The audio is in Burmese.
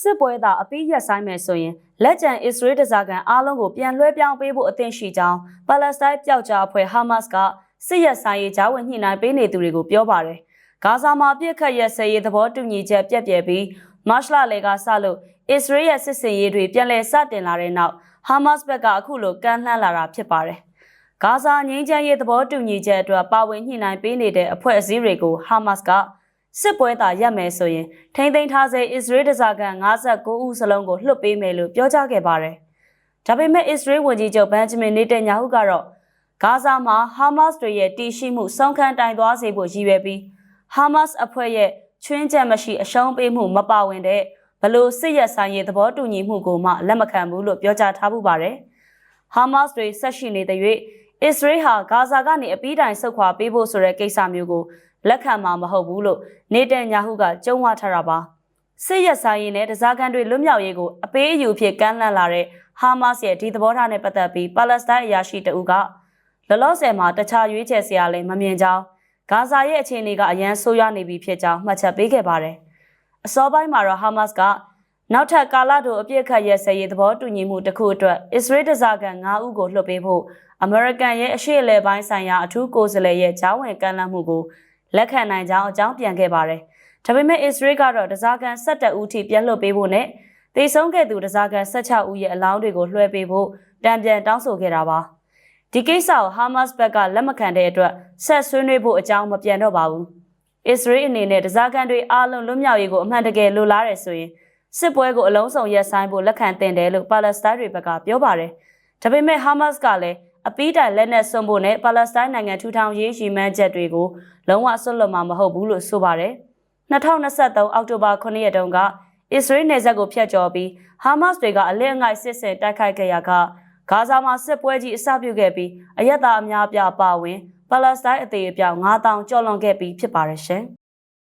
စစ်ပွဲသာအပိရက်ဆိုင်မယ်ဆိုရင်လက်ကျန်အစ္စရေးတစားကန်အားလုံးကိုပြန်လွှဲပြောင်းပေးဖို့အသင့်ရှိကြောင်းပါလက်စတိုင်းပျောက်ကြားအဖွဲ့ဟာမတ်စ်ကစစ်ရက်ဆိုင်ရေးဂျာဝင်ညှိနှိုင်းပေးနေသူတွေကိုပြောပါတယ်။ဂါဇာမှာပြစ်ခတ်ရက်စဲရေးသဘောတူညီချက်ပြက်ပြဲပြီးမတ်လလေကစလို့အစ္စရေးရဲ့စစ်စင်ရေးတွေပြန်လည်စတင်လာတဲ့နောက်ဟာမတ်စ်ဘက်ကအခုလိုကမ်းလှမ်းလာတာဖြစ်ပါတယ်။ဂါဇာငြိမ်းချမ်းရေးသဘောတူညီချက်အတွက်ပါဝင်ညှိနှိုင်းပေးနေတဲ့အဖွဲ့အစည်းတွေကိုဟာမတ်စ်က စစ်ပွဲသာရပ်မယ်ဆိုရင်ထိမ့်သိမ်းထားစေအစ္စရေးဒဇာကန်59ဦးစလုံးကိုလွှတ်ပေးမယ်လို့ပြောကြားခဲ့ပါတယ်။ဒါပေမဲ့အစ္စရေးဝန်ကြီးချုပ်ဘန်ဂျမင်နေတန်ယာဟုကတော့ဂါဇာမှာဟာမတ်စ်တွေရဲ့တည်ရှိမှုဆုံးခန်းတိုင်သွားစေဖို့ရည်ရွယ်ပြီးဟာမတ်စ်အဖွဲ့ရဲ့ချွင်းချက်မရှိအရှုံးပေးမှုမပါဝင်တဲ့ဘလို့စစ်ရက်ဆိုင်ရေးသဘောတူညီမှုကိုမှလက်မခံဘူးလို့ပြောကြားထားမှုပါတယ်။ဟာမတ်စ်တွေဆက်ရှိနေတဲ့၍အစ္စရေးဟာဂါဇာကနေအပြီးတိုင်ဆုတ်ခွာပေးဖို့ဆိုတဲ့ကိစ္စမျိုးကို လက်ခံမှာမဟုတ်ဘူးလို့နေတန်ညာဟုကကြုံဝထားတာပါစစ်ရက်ဆိုင်ရင်နဲ့တစားကန်တွေလွတ်မြောက်ရေးကိုအပေးအယူဖြစ်ကမ်းလှမ်းလာတဲ့ဟာမတ်စ်ရဲ့ဒီသဘောထားနဲ့ပတ်သက်ပြီးပါလက်စတိုင်းအရာရှိတအုပ်ကလောလောဆယ်မှာတခြားရွေးချယ်စရာလည်းမမြင်ကြောင်းဂါဇာရဲ့အခြေအနေကအရန်ဆိုးရွားနေပြီဖြစ်ကြောင်းမှတ်ချက်ပေးခဲ့ပါတယ်အစောပိုင်းမှာတော့ဟာမတ်စ်ကနောက်ထပ်ကာလတိုအပြစ်ခတ်ရဲစရေးသဘောတူညီမှုတစ်ခုအတွက်အစ္စရေးတစားကန်9ဦးကိုလွှတ်ပေးဖို့အမေရိကန်ရဲ့အရှေ့အလယ်ပိုင်းဆိုင်ရာအထူးကိုယ်စားလှယ်ရဲ့ဂျားဝင်ကမ်းလှမ်းမှုကို လက်ခံနိုင်ကြောင်းအကြောင်းပြန်ခဲ့ပါတယ်။ဒါပေမဲ့အစ္စရေးကတော့တစားကန်17ဦးထိပြန်လွှတ်ပေးဖို့နဲ့တေဆုံးခဲ့သူတစားကန်16ဦးရဲ့အလောင်းတွေကိုလွှဲပေးဖို့တံပြန်တောင်းဆိုခဲ့တာပါ။ဒီကိစ္စကိုဟာမတ်စ်ဘက်ကလက်မခံတဲ့အတွက်ဆက်ဆွေးနွေးဖို့အကြောင်းမပြန်တော့ပါဘူး။အစ္စရေးအနေနဲ့တစားကန်တွေအားလုံးလွတ်မြောက်ရေးကိုအမှန်တကယ်လိုလားတယ်ဆိုရင်စစ်ပွဲကိုအလုံးစုံရပ်ဆိုင်းဖို့လက်ခံတင်တယ်လို့ပါလက်စတိုင်းတွေဘက်ကပြောပါတယ်။ဒါပေမဲ့ဟာမတ်စ်ကလည်း အပီးတိုင်လက်နက်စွန့်ဖို့နဲ့ပါလက်စတိုင်းနိုင်ငံထူထောင်ရေးရည်မှန်းချက်တွေကိုလုံးဝဆွတ်လွတ်မှာမဟုတ်ဘူးလို့ဆိုပါတယ်။2023အောက်တိုဘာ9ရက်တုန်းကအစ္စရေးနယ်စပ်ကိုဖျက်ကျော်ပြီးဟာမတ်စ်တွေကအလစ်အငိုက်စစ်ဆင်တိုက်ခိုက်ခဲ့ရကဂါဇာမှာစစ်ပွဲကြီးအစပြုခဲ့ပြီးအရက်သားအများအပြားပါဝင်ပါလက်စတိုင်းအသေးအပြောင်9000ကျော်လွန်ခဲ့ပြီးဖြစ်ပါတယ်ရှင်။